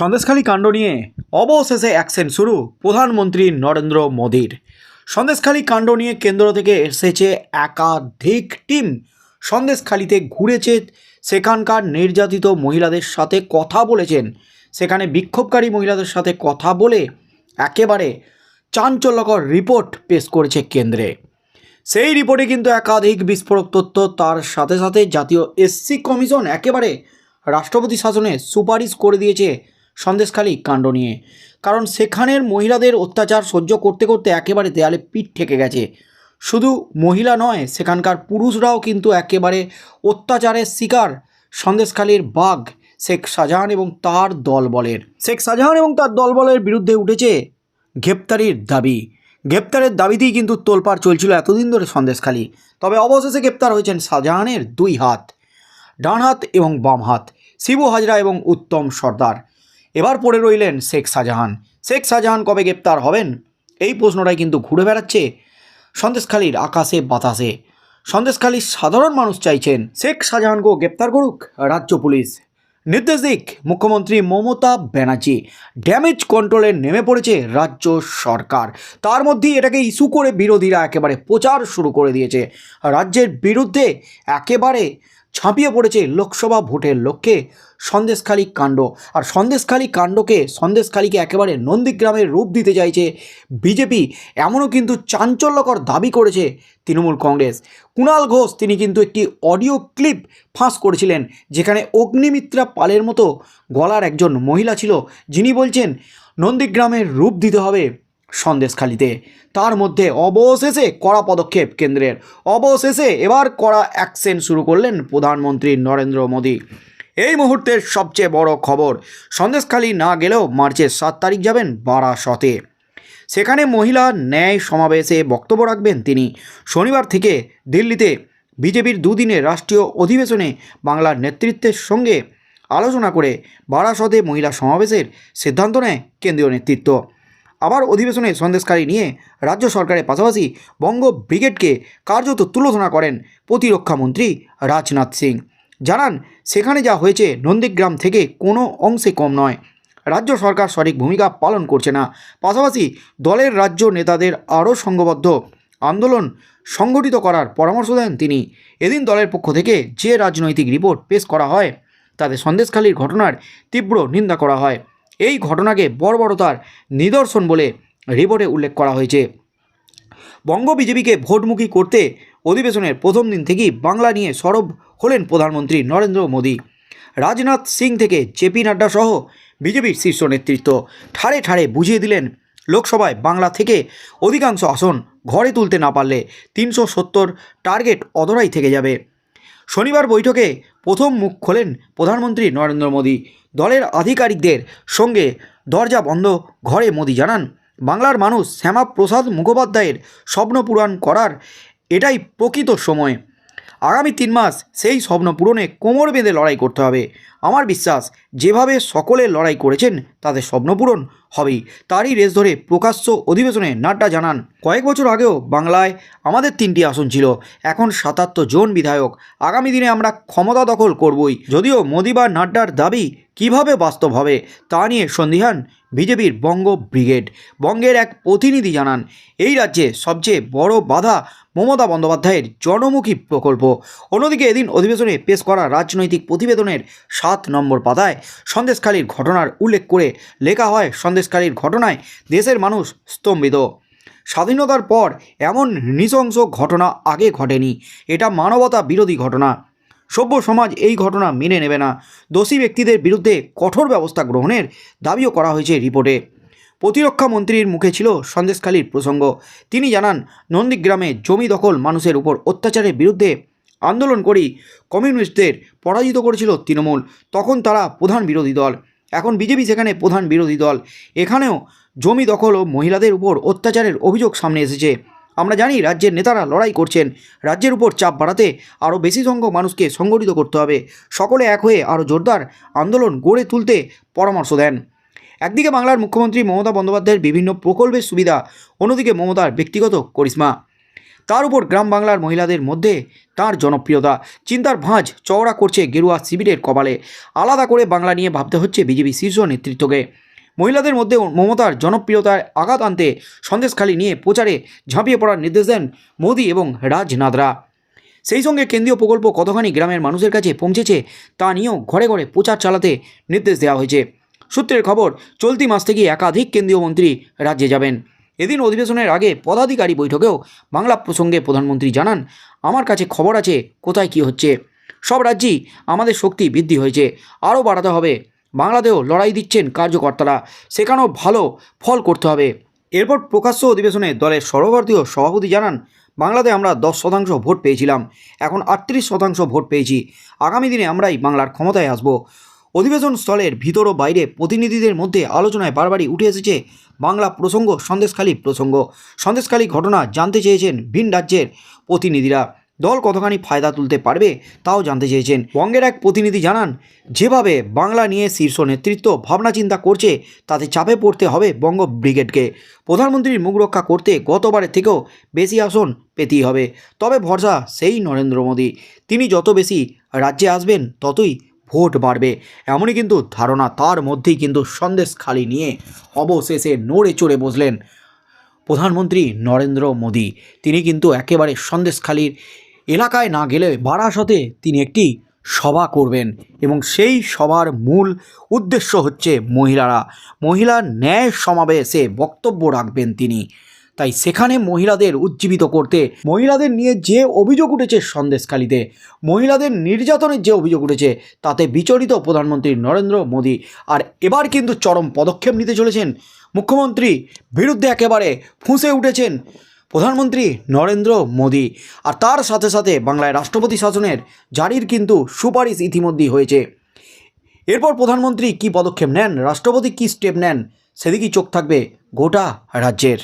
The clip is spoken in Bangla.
সন্দেশখালী কাণ্ড নিয়ে অবশেষে অ্যাকশন শুরু প্রধানমন্ত্রী নরেন্দ্র মোদীর। সন্দেশখালী কাণ্ড নিয়ে কেন্দ্র থেকে এসেছে একাধিক টিম। সন্দেশখালীতে ঘুরেছে সেখানকার নির্যাতিত মহিলাদের সাথে কথা বলেছেন। সেখানে বিক্ষোভকারী মহিলাদের সাথে কথা বলে একেবারে চাঞ্চল্যকর রিপোর্ট পেশ করেছে কেন্দ্রে। সেই রিপোর্টে কিন্তু একাধিক বিস্ফোরক তথ্য, তার সাথে সাথে জাতীয় এসসি কমিশন একেবারে রাষ্ট্রপতি শাসনে সুপারিশ করে দিয়েছে সন্দেশখালী কাণ্ড নিয়ে। কারণ সেখানের মহিলাদের অত্যাচার সহ্য করতে করতে একেবারে দেয়ালে পিঠ ঠেকে গেছে। শুধু মহিলা নয়, সেখানকার পুরুষরাও কিন্তু একেবারে অত্যাচারের শিকার। সন্দেশখালীর বাঘ, শেখ শাহজাহান এবং তার দলবলের। শেখ শাহজাহান এবং তার দলবলের বিরুদ্ধে উঠেছে গ্রেপ্তারির দাবি। গ্রেপ্তারের দাবিতেই কিন্তু তোলপাড় চলছিল এতদিন ধরে সন্দেশখালী। তবে অবশেষে গ্রেপ্তার হয়েছেন শাহজাহানের দুই হাত ডান হাত এবং বাম হাত শিবু হাজরা এবং উত্তম সর্দার। এবার পড়ে রইলেন শেখ শাহজাহান। শেখ শাহজাহান কবে গ্রেপ্তার হবেন? এই প্রশ্নটাই কিন্তু ঘুরে বেড়াচ্ছে সন্দেশখালীর আকাশে বাতাসে। সন্দেশখালীর সাধারণ মানুষ চাইছেন শেখ শাহজাহানকেও গ্রেপ্তার করুক রাজ্য পুলিশ। নির্দেশ দিক, মুখ্যমন্ত্রী মমতা ব্যানার্জি। ড্যামেজ কন্ট্রোলে নেমে পড়েছে রাজ্য সরকার। তার মধ্যেই এটাকে ইস্যু করে বিরোধীরা একেবারে প্রচার শুরু করে দিয়েছে। রাজ্যের বিরুদ্ধে একেবারে ঝাঁপিয়ে পড়েছে লোকসভা ভোটের লক্ষ্যে। সন্দেশখালী কাণ্ড। আর সন্দেশখালী কাণ্ডকে, সন্দেশখালীকে একেবারে নন্দীগ্রামের রূপ দিতে চাইছে বিজেপি। এমনও কিন্তু চাঞ্চল্যকর দাবি করেছে তৃণমূল কংগ্রেস। কুণাল ঘোষ, তিনি কিন্তু একটি অডিও ক্লিপ ফাঁস করেছিলেন, যেখানে অগ্নিমিত্রা পালের মতো গলার একজন মহিলা ছিল, যিনি বলছেন, নন্দীগ্রামের রূপ দিতে হবে। সন্দেশখালিতে। তার মধ্যে অবশেষে কড়া পদক্ষেপ কেন্দ্রের। অবশেষে এবার কড়া অ্যাকশন শুরু করলেন প্রধানমন্ত্রী নরেন্দ্র মোদী। এই মুহূর্তের সবচেয়ে বড় খবর, সন্দেশখালি না গেলেও মার্চের সাত তারিখ যাবেন বারাসতে। সেখানে মহিলা ন্যায় সমাবেশে বক্তব্য রাখবেন তিনি। শনিবার থেকে দিল্লিতে বিজেপির দুদিনের রাষ্ট্রীয় অধিবেশনে বাংলার নেতৃত্বের সঙ্গে আলোচনা করে বারাসতে মহিলা সমাবেশের সিদ্ধান্ত নেয় কেন্দ্রীয় নেতৃত্ব। আবার অধিবেশনে সন্দেশকারী নিয়ে রাজ্য সরকারের পাশাপাশি বঙ্গ ব্রিগেডকে কার্যত তুলোধনা করেন প্রতিরক্ষামন্ত্রী রাজনাথ সিং। জানান, সেখানে যা হয়েছে নন্দীগ্রাম থেকে কোনো অংশে কম নয়। রাজ্য সরকার সঠিক ভূমিকা পালন করছে না। পাশাপাশি দলের রাজ্য নেতাদের আরও সংঘবদ্ধ আন্দোলন সংগঠিত করার পরামর্শ দেন তিনি। এদিন দলের পক্ষ থেকে যে রাজনৈতিক রিপোর্ট পেশ করা হয়, তাতে সন্দেশখালীর ঘটনার তীব্র নিন্দা করা হয়। এই ঘটনাকে বর্বরতার নিদর্শন বলে রিপোর্টে উল্লেখ করা হয়েছে। বঙ্গ বিজেপিকে ভোটমুখী করতে অধিবেশনের প্রথম দিন থেকেই বাংলা নিয়ে সরব হলেন প্রধানমন্ত্রী নরেন্দ্র মোদী। রাজনাথ সিং থেকে জেপি নাড্ডা সহ বিজেপির শীর্ষ নেতৃত্ব ঠাড়ে ঠাড়ে বুঝিয়ে দিলেন, লোকসভায় বাংলা থেকে অধিকাংশ আসন ঘরে তুলতে না পারলে তিনশো সত্তর টার্গেট অধরাই থেকে যাবে। শনিবার বৈঠকে প্রথম মুখ খোলেন প্রধানমন্ত্রী নরেন্দ্র মোদী। দলের আধিকারিকদের সঙ্গে দরজা বন্ধ, ঘরে মোদী জানান, বাংলার মানুষ শ্যামাপ্রসাদ মুখোপাধ্যায়ের স্বপ্ন পূরণ করার এটাই প্রকৃত সময়। আগামী তিন মাস সেই স্বপ্ন পূরণে কোমর বেঁধে লড়াই করতে হবে। আমার বিশ্বাস, যেভাবে সকলে লড়াই করেছেন তাদের স্বপ্ন পূরণ হবেই। তারই রেস ধরে প্রকাশ্য অধিবেশনে নাড্ডা জানান, কয়েক বছর আগেও বাংলায় আমাদের তিনটি আসন ছিল। এখন সাতাত্তর জন বিধায়ক। আগামী দিনে আমরা ক্ষমতা দখল করবই। যদিও মোদি বা নাড্ডার দাবি কীভাবে বাস্তব হবে তা নিয়ে সন্দিহান বিজেপির বঙ্গ ব্রিগেড। বঙ্গের এক প্রতিনিধি জানান, এই রাজ্যে সবচেয়ে বড় বাধা মমতা বন্দ্যোপাধ্যায়ের জনমুখী প্রকল্প। অন্যদিকে এদিন অধিবেশনে পেশ করা রাজনৈতিক প্রতিবেদনের সাত নম্বর পাতায় সন্দেশখালীর ঘটনার উল্লেখ করে লেখা হয় সন্দেশখালীর ঘটনায় দেশের মানুষ স্তম্ভিত। স্বাধীনতার পর এমন নৃশংস ঘটনা আগে ঘটেনি। এটা মানবতা বিরোধী ঘটনা। সভ্য সমাজ এই ঘটনা মেনে নেবে না। দোষী ব্যক্তিদের বিরুদ্ধে কঠোর ব্যবস্থা গ্রহণের দাবিও করা হয়েছে রিপোর্টে। প্রতিরক্ষা মন্ত্রীর মুখে ছিল সন্দেশখালীর প্রসঙ্গ। তিনি জানান, নন্দীগ্রামে জমি দখল মানুষের উপর অত্যাচারের বিরুদ্ধে আন্দোলন করেই কমিউনিস্টদের পরাজিত করেছিল তৃণমূল। তখন তারা প্রধান বিরোধী দল। এখন বিজেপি সেখানে প্রধান বিরোধী দল। এখানেও জমি দখল ও মহিলাদের উপর অত্যাচারের অভিযোগ সামনে এসেছে। আমরা জানি রাজ্যের নেতারা লড়াই করছেন। রাজ্যের উপর চাপ বাড়াতে আরও বেশি সংখ্যক মানুষকে সংগঠিত করতে হবে। সকলে এক হয়ে আরও জোরদার আন্দোলন গড়ে তুলতে পরামর্শ দেন। একদিকে বাংলার মুখ্যমন্ত্রী মমতা বন্দ্যোপাধ্যায়ের বিভিন্ন প্রকল্পের সুবিধা, অন্যদিকে মমতার ব্যক্তিগত করিশ্মা। তার উপর গ্রাম বাংলার মহিলাদের মধ্যে তার জনপ্রিয়তা। চিন্তার ভাঁজ চওড়া করছে গেরুয়া শিবিরের কপালে। আলাদা করে বাংলা নিয়ে ভাবতে হচ্ছে বিজেপি শীর্ষ নেতৃত্বকে। মহিলাদের মধ্যে মমতার জনপ্রিয়তায় আঘাত আনতে সন্দেশখালী নিয়ে প্রচারে ঝাঁপিয়ে পড়ার নির্দেশ দেন মোদী এবং রাজনাদরা সেই সঙ্গে কেন্দ্রীয় প্রকল্প কতখানি গ্রামের মানুষের কাছে পৌঁছেছে তা নিয়েও ঘরে ঘরে প্রচার চালাতে নির্দেশ দেওয়া হয়েছে। সূত্রের খবর, চলতি মাস থেকে একাধিক কেন্দ্রীয় মন্ত্রী রাজ্যে যাবেন। এদিন অধিবেশনের আগে পদাধিকারী বৈঠকেও বাংলা প্রসঙ্গে প্রধানমন্ত্রী জানান, আমার কাছে খবর আছে, কোথায় কি হচ্ছে? সব রাজ্যেই আমাদের শক্তি বৃদ্ধি হয়েছে, আরও বাড়াতে হবে। বাংলাতেও লড়াই দিচ্ছেন কার্যকর্তারা, সেখানেও ভালো ফল করতে হবে। এরপর প্রকাশ্য অধিবেশনে দলের সর্বভারতীয় সভাপতি জানান, বাংলাতে আমরা দশ শতাংশ ভোট পেয়েছিলাম, এখন আটত্রিশ শতাংশ ভোট পেয়েছি। আগামী দিনে আমরাই বাংলার ক্ষমতায় আসব। অধিবেশন স্থলের ভিতর ও বাইরে প্রতিনিধিদের মধ্যে আলোচনায় বারবারই উঠে এসেছে বাংলা প্রসঙ্গ, সন্দেশখালী প্রসঙ্গ। সন্দেশখালী ঘটনা জানতে চেয়েছেন ভিন রাজ্যের প্রতিনিধিরা। দল কতখানি ফায়দা তুলতে পারবে তাও জানতে চেয়েছেন। বঙ্গের এক প্রতিনিধি জানান, যেভাবে বাংলা নিয়ে শীর্ষ নেতৃত্ব ভাবনা চিন্তা করছে, তাতে চাপে পড়তে হবে বঙ্গ ব্রিগেডকে। প্রধানমন্ত্রীর মুখ রক্ষা করতে গতবারের থেকেও বেশি আসন পেতেই হবে। তবে ভরসা সেই নরেন্দ্র মোদী। তিনি যত বেশি রাজ্যে আসবেন, ততই ভোট বাড়বে। এমনই কিন্তু ধারণা তার মধ্যেই কিন্তু সন্দেশ খালি নিয়ে অবশেষে নড়ে চড়ে বসলেন প্রধানমন্ত্রী নরেন্দ্র মোদী। তিনি কিন্তু একেবারে সন্দেশখালির এলাকায় না গেলে বারাসতে তিনি একটি সভা করবেন এবং সেই সভার মূল উদ্দেশ্য হচ্ছে মহিলারা। মহিলার ন্যায় সমাবেশে বক্তব্য রাখবেন তিনি। তাই সেখানে মহিলাদের উজ্জীবিত করতে, মহিলাদের নিয়ে যে অভিযোগ উঠেছে সন্দেশখালিতে, মহিলাদের নির্যাতনের যে অভিযোগ উঠেছে, তাতে বিচলিত প্রধানমন্ত্রী নরেন্দ্র মোদী। আর এবার কিন্তু চরম পদক্ষেপ নিতে চলেছেন মুখ্যমন্ত্রী। বিরুদ্ধে একেবারে ফুঁসে উঠেছেন প্রধানমন্ত্রী নরেন্দ্র মোদী। আর তার সাথে সাথে বাংলায় রাষ্ট্রপতি শাসনের জারির কিন্তু সুপারিশ ইতিমধ্যেই হয়েছে। এরপর প্রধানমন্ত্রী কী পদক্ষেপ নেন? রাষ্ট্রপতি কী স্টেপ নেন? সেদিকেই চোখ থাকবে গোটা রাজ্যের।